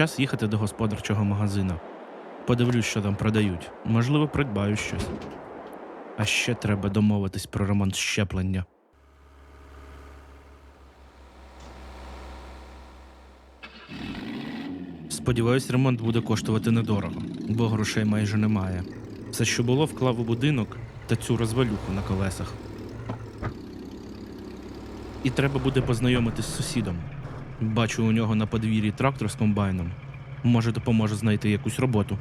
Час їхати до господарчого магазина. Подивлюсь, що там продають. Можливо, придбаю щось. А ще треба домовитись про ремонт щеплення. Сподіваюсь, ремонт буде коштувати недорого, бо грошей майже немає. Все, що було, вклав у будинок та цю розвалюху на колесах. І треба буде познайомитись з сусідом. Бачу у нього на подвір'ї трактор з комбайном. Може, допоможе знайти якусь роботу.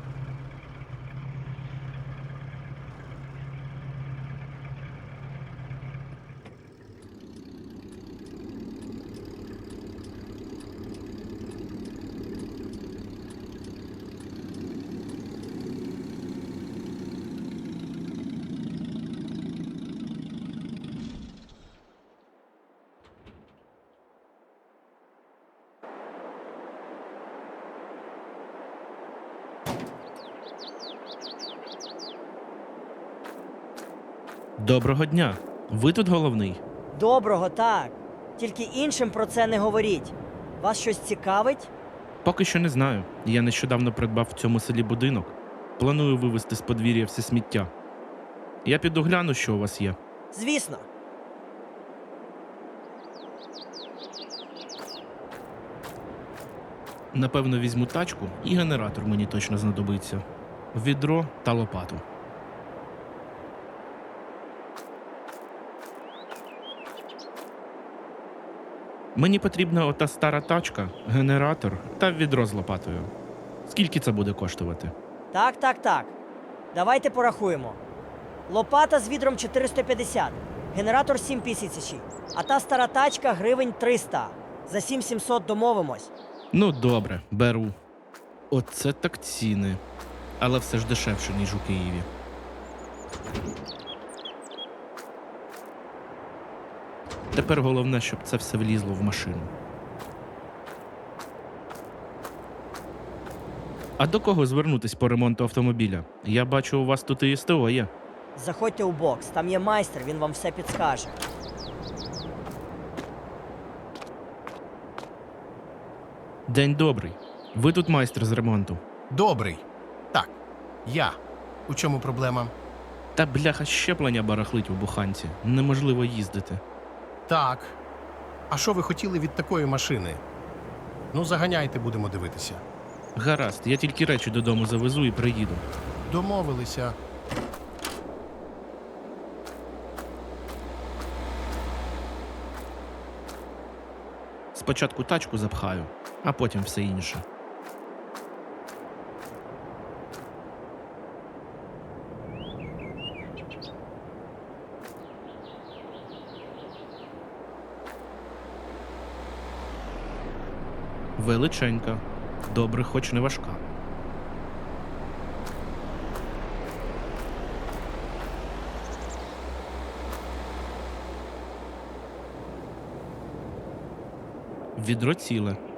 Доброго дня! Ви тут головний? Доброго, так. Тільки іншим про це не говоріть. Вас щось цікавить? Поки що не знаю. Я нещодавно придбав в цьому селі будинок. Планую вивезти з подвір'я все сміття. Я піду гляну, що у вас є. Звісно. Напевно, візьму тачку і генератор мені точно знадобиться. Відро та лопату. Мені потрібна ота стара тачка, генератор та відро з лопатою. Скільки це буде коштувати? Так, так, так. Давайте порахуємо. Лопата з відром 450, генератор 7 тисяч, а та стара тачка гривень 300. За 7700 домовимось. Ну, добре, беру. Оце так ціни. Але все ж дешевше, ніж у Києві. Тепер головне, щоб це все влізло в машину. А до кого звернутись по ремонту автомобіля? Я бачу, у вас тут і СТО є. Заходьте у бокс, там є майстер, він вам все підскаже. День добрий. Ви тут майстер з ремонту. Добрий. Так, я. У чому проблема? Та бляха щеплення барахлить у буханці. Неможливо їздити. Так. А що ви хотіли від такої машини? Ну, заганяйте, будемо дивитися. Гаразд, я тільки речі додому завезу і приїду. Домовилися. Спочатку тачку запхаю, а потім все інше. Величенька, добре, хоч не важка. Відро.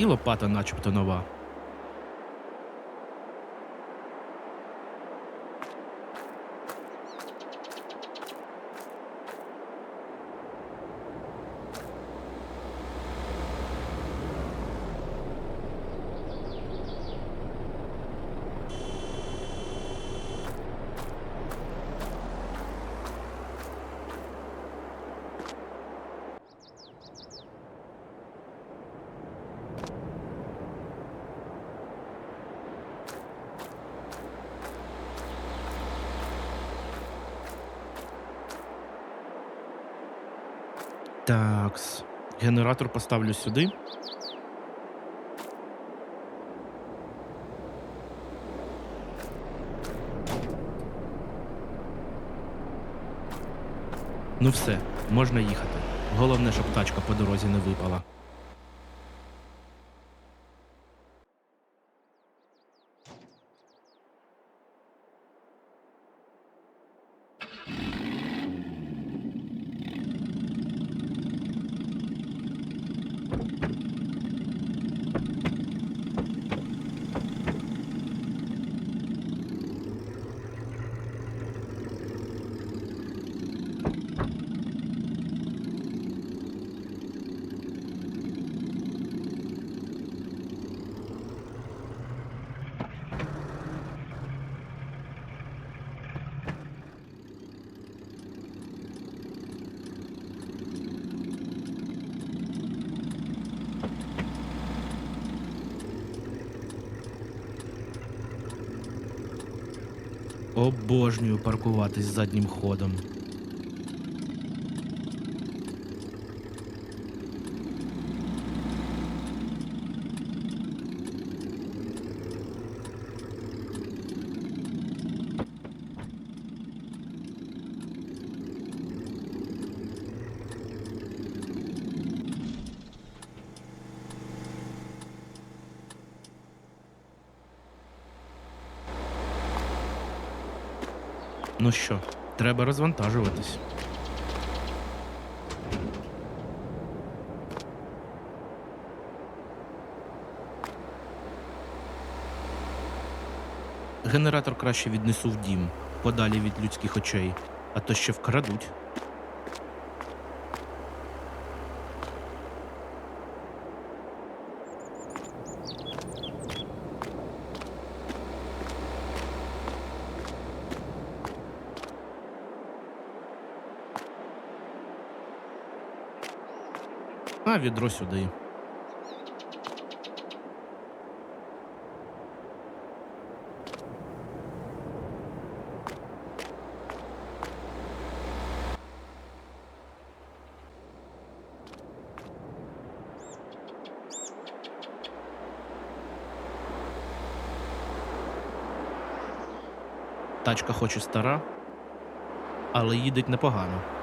І лопата начебто нова. Такс. Генератор поставлю сюди. Ну все, можна їхати. Головне, щоб тачка по дорозі не випала. Обожнюю паркуватись заднім ходом. Ну що, треба розвантажуватись. Генератор краще віднесу в дім, подалі від людських очей, а то ще вкрадуть. А відро сюди. Тачка хоч і стара, але їдеть непогано.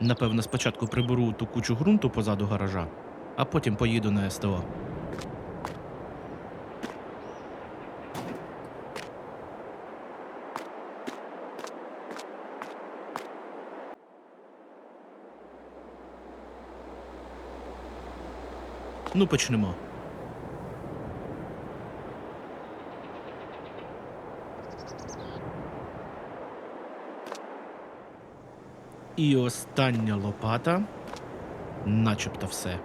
Напевно, спочатку приберу ту кучу ґрунту позаду гаража, а потім поїду на СТО. Ну, почнемо. І остання лопата, начебто все.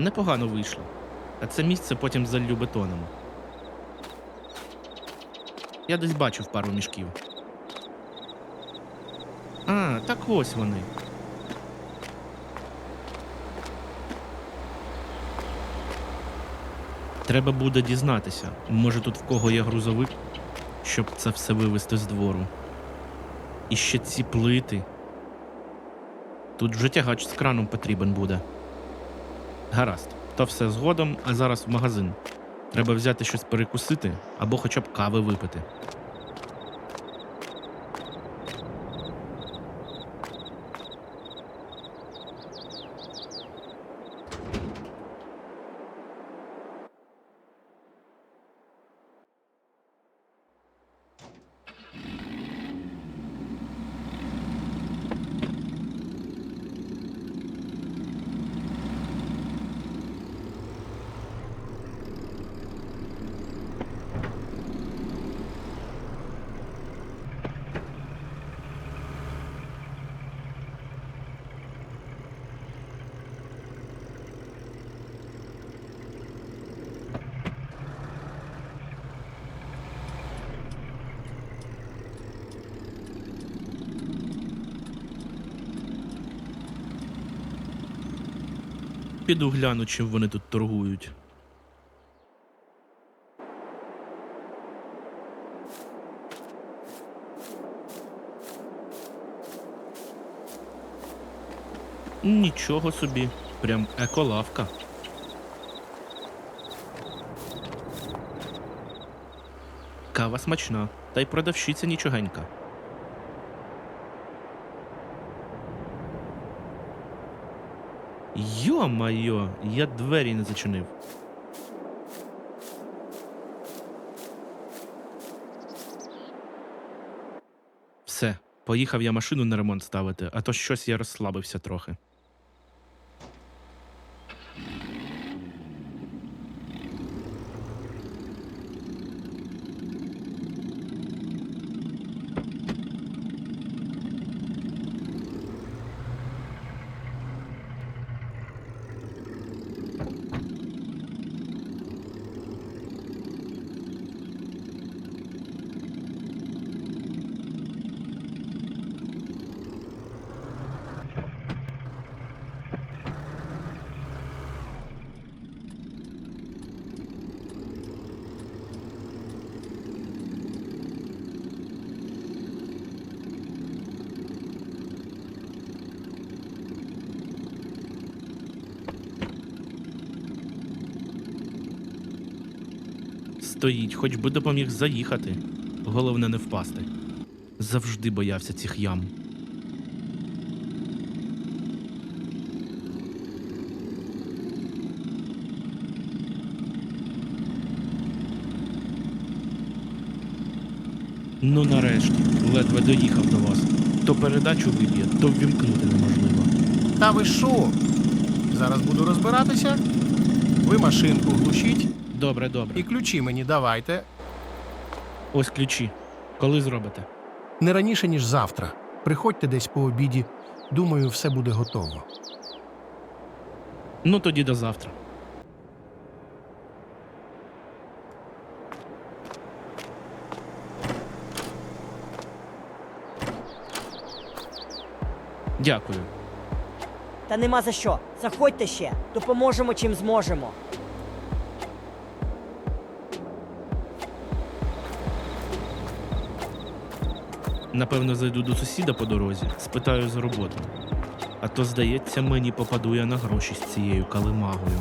Непогано вийшло. А це місце потім залью бетоном. Я десь бачив пару мішків. А, так ось вони. Треба буде дізнатися. Може тут в кого є грузовик, щоб це все вивезти з двору. І ще ці плити. Тут вже тягач з краном потрібен буде. Гаразд, то все згодом, а зараз в магазин. Треба взяти щось перекусити або хоча б кави випити. піду гляну, чим вони тут торгують. Нічого собі, прям еколавка. Кава смачна, та й продавщиця нічогенька. Йо-майо, я двері не зачинив. Все, поїхав я машину на ремонт ставити, а то щось я розслабився трохи. Стоїть, хоч би допоміг заїхати. Головне не впасти. Завжди боявся цих ям. Ну нарешті, ледве доїхав до вас. То передачу виб'є, то ввімкнути неможливо. Та ви що? Зараз буду розбиратися. Ви машинку глушіть Добре, добре. і ключі мені давайте. Ось ключі. Коли зробите? Не раніше, ніж завтра. Приходьте десь по обіді. Думаю, все буде готово. Ну тоді до завтра. Дякую. Та нема за що. Заходьте ще, допоможемо чим зможемо. Напевно, зайду до сусіда по дорозі, спитаю за роботу. А то, здається, мені попаду я на гроші з цією калимагою.